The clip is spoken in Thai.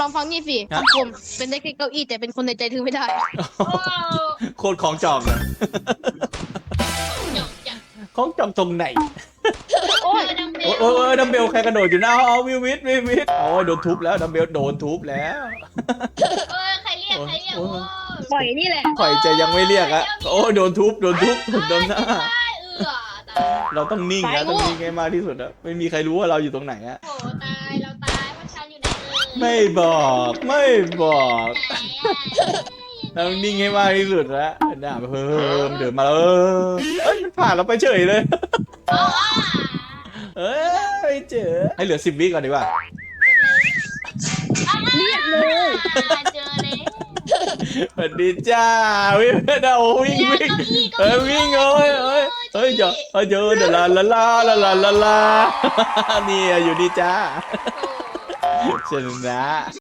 ลองฟังนี่สิฮะผมเป็นได้แค่เก้าอี้แต่เป็นคนในใจถือไม่ได้โอ้โคตรของจองเลยจบจ้ะของจองตรงไหนโอ้ยดัมเบโอ้ลยโอ้ยโอ้ยดัมเบลใครกระโดดอยู่นะเอาเอาวิววิทวิววิทโอ้ยโดนทุบแล้วดัมเบลโดนทุบแล้วเออใครเรียกใครเรียกโอ้โอ้ยปล่อยนี่แหละข่อยจะยังไม่เรียกอะโอ้ยโดนทุบโดนทุบโดนหน้าตายเอือตายเราต้องนิ่งนะต้องนิ่งให้มากที่สุดอะไม่มีใครรู้ว่าเราอยู่ตรงไหนอะโอ้ตาย ไหนเอ่ยไม่บอกไม่บอกไหนอะเราต้องนิ่งให้มากที่สุดละด่าไปเพิ่มเดินมาแล้วเออเอ้ยมันผ่านเราไปเฉยเลย เอาอะเอ้ยไม่เจอให้เหลือสิบวิก่อนดีกว่าเรียกเลยเจอเลยสวัสดีจ้าวิ่งเอาวิ่งวิ่งเอ้ยวิ่งเอ้ยเอ้ยเอ้ยเจอเอ้ยเจอเดลาลาลาลาลาลาลาเนี่ยอยู่ดีจ้า ชนะ